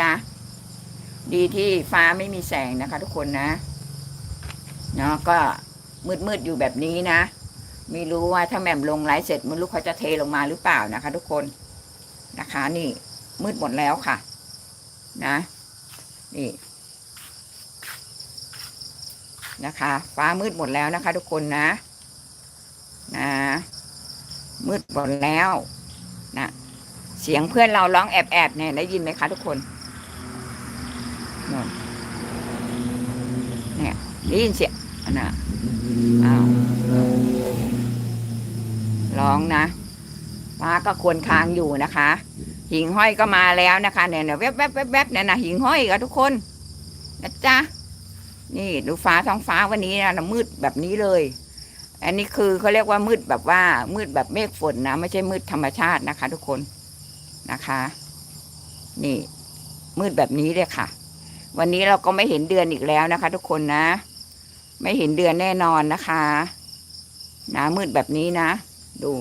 จ๊ะดีที่ฟ้าไม่มีแสงนะคะ ทุกคนนะเนาะก็มืดมืดๆอยู่แบบนี้นะไม่รู้ว่าถ้าแม่มลงไลฟ์เสร็จไม่รู้เขาจะเทลงมาหรือเปล่านะคะ ทุกคนนะคะ นี่มืดหมดแล้วค่ะ นะ นี่นะคะ ฟ้ามืดหมดแล้วนะคะ ทุกคนนะนะมืดหมดแล้วนะเสียงเพื่อนเราร้องแอบแอบๆเนี่ยได้ยินไหมคะทุกคนนเนี่ย ได้ยินเสียงอันน่ะอ้าวร้องนะฟ้าก็ควรคางอยู่นะคะ หิ่งห้อยก็มาแล้วนะคะเนี่ยเนี่ยแวบแวบแวบแวบเนี่ยนะหิ่งห้อยกับทุกคนนะจ๊ะนี่ดูฟ้าท้องฟ้าวันนี้นะมืดแบบนี้เลย อันนี้คือเขาเรียกว่ามืดแบบว่า มืดแบบเมฆฝนนะไม่ใช่มืดธรรมชาตินะคะ ทุกคนนะคะ นี่ มืดแบบนี้เลยค่ะ วันนี้เราก็ไม่เห็นเดือนอีกแล้วนะคะ ทุกคนนะ ไม่เห็นเดือนแน่นอนนะคะนะมืดแบบนี้นะ ดู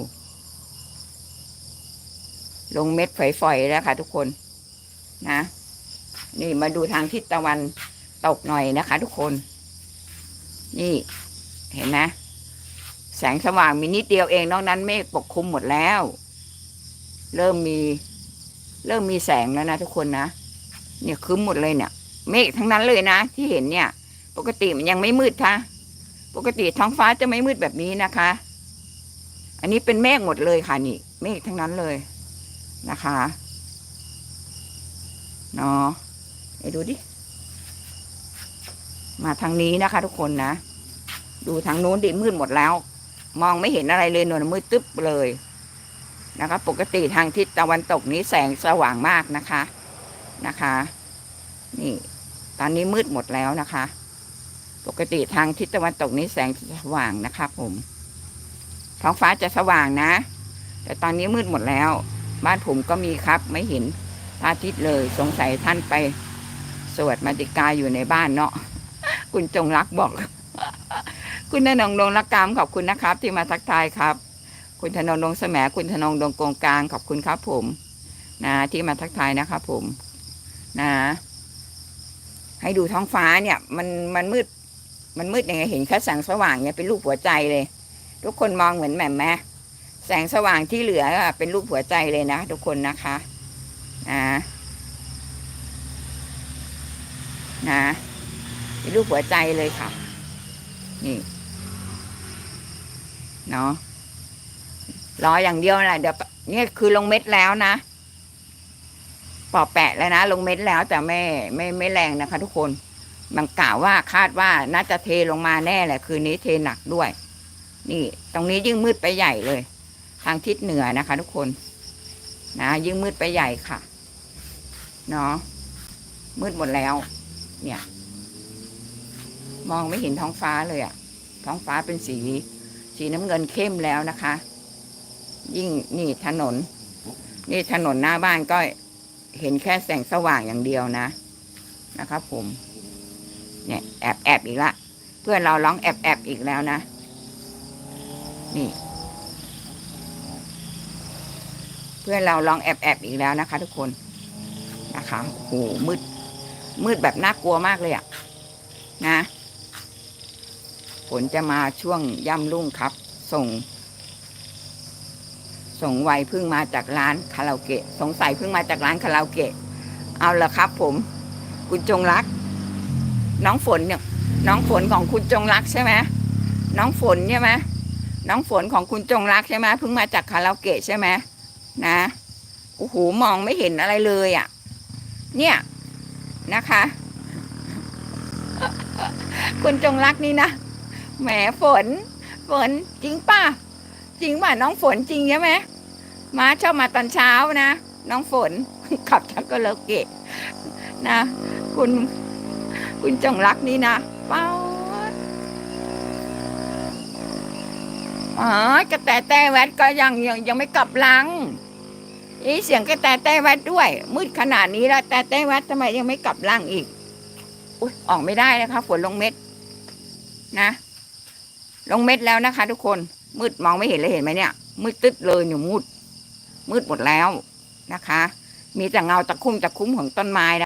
ลงเม็ดฝอยๆแล้วค่ะ ทุกคนนะ นี่มาดูทางทิศตะวันตกหน่อยนะคะ ทุกคน นี่เห็นไหมแสงสว่างมีนิดเดียวเองนอกนั้นเมฆปกคลุมหมดแล้ว เริ่มมี เริ่มมีแสงแล้วนะทุกคนนะเนี่ยครึ้มหมดเลยเนี่ย เมฆทั้งนั้นเลยนะที่เห็นเนี่ย ปกติมันยังไม่มืดค่ะ ปกติท้องฟ้าจะไม่มืดแบบนี้นะคะ อันนี้เป็นเมฆหมดเลยค่ะนี่ เมฆทั้งนั้นเลยนะคะเนาะไปดูดิ มาทางนี้นะคะ ทุกคนนะ ดูทางโน้นดิมืดหมดแล้ว มองไม่เห็นอะไรเลยหนวลมืดตึ๊บเลยนะคะ ปกติทางทิศตะวันตกนี้แสงสว่างมากนะคะนะคะ นี่ ตอนนี้มืดหมดแล้วนะคะ ปกติทางทิศตะวันตกนี้แสงสว่างนะคะผม ท้องฟ้าจะสว่างนะ แต่ตอนนี้มืดหมดแล้ว บ้านผมก็มีครับ ไม่เห็นพระอาทิตย์เลย สงสัยท่านไป สวดมาติกาอยู่ในบ้านเนาะ คุณจงรักบอก คุณธนงดงรักกรรมขอบคุณนะครับ ที่มาทักทายครับ คุณธนงดงแสมคุณธนงดงกงกลางขอบคุณครับ ผม นะ ที่มาทักทายนะครับผม นะ ให้ดูท้องฟ้าเนี่ย มันมันมืด มันมืดยังไงเห็นแค่แสงสว่างเนี่ยเป็นรูปหัวใจเลย ทุกคนมองเหมือนแหม่มไหมแสงสว่างที่เหลือเป็นรูปหัวใจเลยนะทุกคนนะคะนะนะเป็นรูปหัวใจเลยค่ะ นี่เนาะรออย่างเดียวแหละเดี๋ยวเนี่ยคือลงเม็ดแล้วนะปอแปะแล้วนะ ลงเม็ดแล้วแต่ไม่ไม่ไม่แรงนะคะ ทุกคน มันกล่าวว่าคาดว่าน่าจะเทลงมาแน่แหละ คืนนี้เทหนักด้วย นี่ ตรงนี้ยิ่งมืดไปใหญ่เลย ทางทิศเหนือนะคะ ทุกคน นะ ยิ่งมืดไปใหญ่ค่ะ เนาะมืดหมดแล้ว เนี่ย มองไม่เห็นท้องฟ้าเลยอะท้องฟ้าเป็นสีสีน้ำเงินเข้มแล้วนะคะ ยิ่งนี่ถนน นี่ถนนหน้าบ้านก็เห็นแค่แสงสว่างอย่างเดียวนะ นะครับผม เนี่ยแอบแอบอีกละเพื่อนเราร้องแอบแอบอีกแล้วนะ นี่ เพื่อนเราร้องแอบแอบอีกแล้วนะคะ ทุกคนนะคะโอ้โหมืด มืดแบบน่ากลัวมากเลยอะนะฝนจะมาช่วงย่ำรุ่งครับ ส่ง ส่งไวเพิ่งมาจากร้านคาราโอเกะ สงสัยเพิ่งมาจากร้านคาราโอเกะ เอาละครับผม คุณจงรัก น้องฝนเนี่ย น้องฝนของคุณจงรักใช่ไหมน้องฝนใช่ไหมน้องฝนของคุณจงรักใช่ไหมเพิ่งมาจากคาราโอเกะใช่ไหมนะโอ้โหมองไม่เห็นอะไรเลยอะ่ะ เนี่ยนะคะ คุณจงรักนี่นะแหมฝน ฝนจริงป่ะจริงป่ะน้องฝนจริงใช่ไหมมาชอบมาตอนเช้านะ น้องฝนขับชักก็เลเกะนะ คุณ คุณจงรักนี่นะเป้าอ๋อกระแตแต่แวดก็ยังยังยังไม่กลับหลังอีเสียงกระแตแต่แวดด้วย มืดขนาดนี้แล้วแต่แต่แวดทำไมยังไม่กลับหลังอีกอุ้ยออกไม่ได้นะคะฝนลงเม็ด นะ ลงเม็ดแล้วนะคะ ทุกคน มืดมองไม่เห็นเลยเห็นไหมเนี่ย มืดตึ๊ดเลยอยู่มืดมืดหมดแล้วนะคะ มีแต่เงาตะคุ่มตะคุ่มของต้นไม้นะ